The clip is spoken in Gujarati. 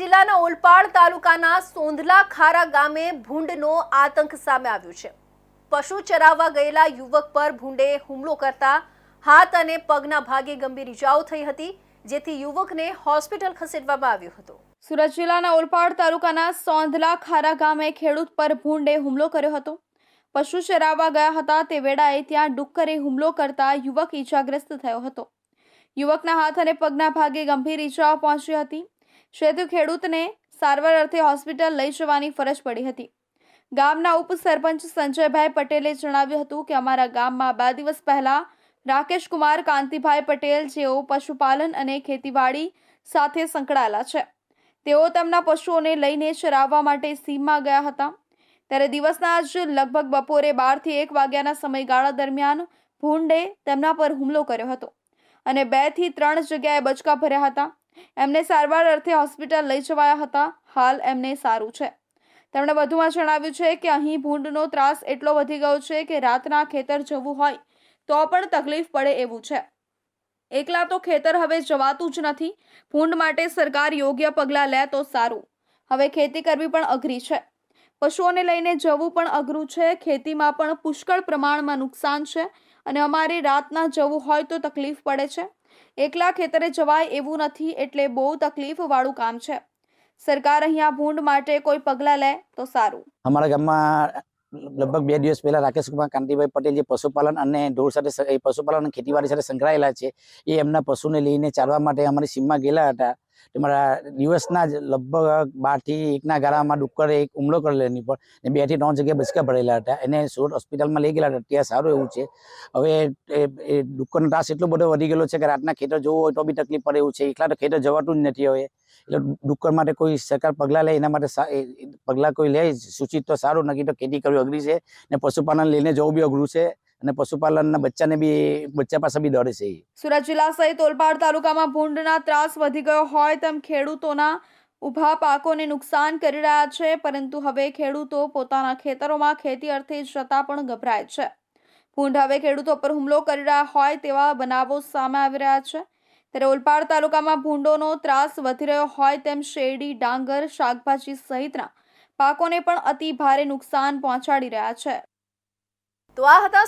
જિલ્લાના ઓલપાડ તાલુકાના સોંધલા ખારા ગામે ભૂંડનો આતંક સામે આવ્યો છે. પશુ ચરાવવા ગયેલા યુવક પર ભૂંડે હુમલો કરતા હાથ અને પગના ભાગે ગંભીર ઇજાઓ થઈ હતી, જેથી યુવકને હોસ્પિટલ ખસેડવામાં આવ્યો હતો. સુરત જિલ્લાના ઓલપાડ તાલુકાના સોંધલા ખારા ગામે ખેડૂત પર ભૂંડે હુમલો કર્યો હતો. પશુ ચરાવવા ગયા હતા તે વેળાએ ત્યાં ડુક્કરે હુમલો કરતા યુવક ઈજાગ્રસ્ત થયો હતો. યુવકના હાથ અને પગના ભાગે ગંભીર ઈજાઓ પહોંચી હતી. જેથી ખેડૂતને સારવાર અર્થે હોસ્પિટલ લઈ જવાની ફરજ પડી હતી. ગામના ઉપસરપંચ સંજયભાઈ પટેલે જણાવ્યું હતું કે અમારા ગામમાં બે દિવસ પહેલા રાકેશ કુમાર, કાંતિભાઈ પટેલ જેઓ પશુપાલન અને ખેતીવાડી સાથે સંકળાયેલા છે. તેઓ તેમના પશુઓને લઈને ચરાવવા માટે સીમમાં ગયા હતા. ત્યારે દિવસના જ લગભગ બપોરે બારથી એક વાગ્યાના સમયગાળા દરમિયાન ભૂંડે તેમના પર હુમલો કર્યો હતો અને બેથી ત્રણ જગ્યાએ બચકા ભર્યા હતા. એમને સારવાર અર્થે હોસ્પિટલ લઈ જવાયા હતા. હાલ એમને સારું છે. તેમણે વધુમાં જણાવ્યું છે કે અહીં ભૂંડનો ત્રાસ એટલો વધી ગયો છે કે રાતના ખેતર જવું હોય તો પણ તકલીફ પડે એવું છે. એકલા તો ખેતર હવે જવાતું જ નથી. ભૂંડ માટે સરકાર યોગ્ય પગલાં લે તો સારું. હવે ખેતી કરવી પણ અઘરી છે. પશુઓને લઈને જવું પણ અઘરું છે. ખેતીમાં પણ પુષ્કળ પ્રમાણમાં નુકસાન છે અને અમારે રાતના જવું હોય તો તકલીફ પડે છે. એકલા ખેતરે જવાય એવું નથી એટલે બહુ તકલીફવાળું કામ છે. સરકાર અહીંયા ભૂંડ માટે કોઈ પગલાં લે તો સારું. અમારા ગામમાં લગભગ બે દિવસ પહેલા રાકેશ કુમાર કાંતિભાઈ પટેલ જે પશુપાલન અને ઢોર સાથે પશુપાલન ખેતીવાડી સાથે સંકળાયેલા છે, એ એમના પશુને લઈને ચાલવા માટે અમારી સીમમાં ગયેલા હતા. તમારા દિવસના જ લગભગ બારથી એકના ગાળામાં ડુક્કરે એક હુમલો કરેલો એની પર ને બેથી ત્રણ જગ્યાએ બચકા ભરેલા હતા. એને સુરત હોસ્પિટલમાં લઈ ગયેલા હતા. ત્યાં સારું એવું છે. હવે એ ડુક્કરનો ત્રાસ એટલો બધો વધી ગયેલો છે કે રાતના ખેતર જવું હોય તો બી તકલીફ પડે એવું છે. એકલા તો ખેતર જવાતું જ નથી હવે. એટલે ડુક્કર માટે કોઈ સરકાર પગલાં લે, એના માટે પગલાં કોઈ લે સૂચિત તો સારું નક્કી તો ખેતી કરવી અઘરી છે. ને પશુપાલન લઈને જવું બી અઘરું છે. અને પશુપાલનના બચ્ચાને બી બચ્ચા પાસે બી ડરે છે સુરત જિલ્લા સહિત ઓલપાડ તાલુકામાં ભૂંડના ત્રાસ વધી ગયો હોય તેમ ખેડૂતોના ઊભા પાકોને નુકસાન કરી રહ્યા છે પરંતુ હવે ખેડૂતો પોતાના ખેતરોમાં ખેતી અર્થે જતા પણ ગભરાય છે. ભૂંડ હવે ખેડૂતો પર હુમલો કરી રહ્યા હોય તેવા બનાવો સામે આવી રહ્યા છે. ત્યારે ઓલપાડ તાલુકામાં ભૂંડોનો ત્રાસ વધી રહ્યો હોય તેમ શેરડી ડાંગર શાકભાજી સહિતના પાકોને પણ અતિ ભારે નુકસાન પહોંચાડી રહ્યા છે. તો આ હતા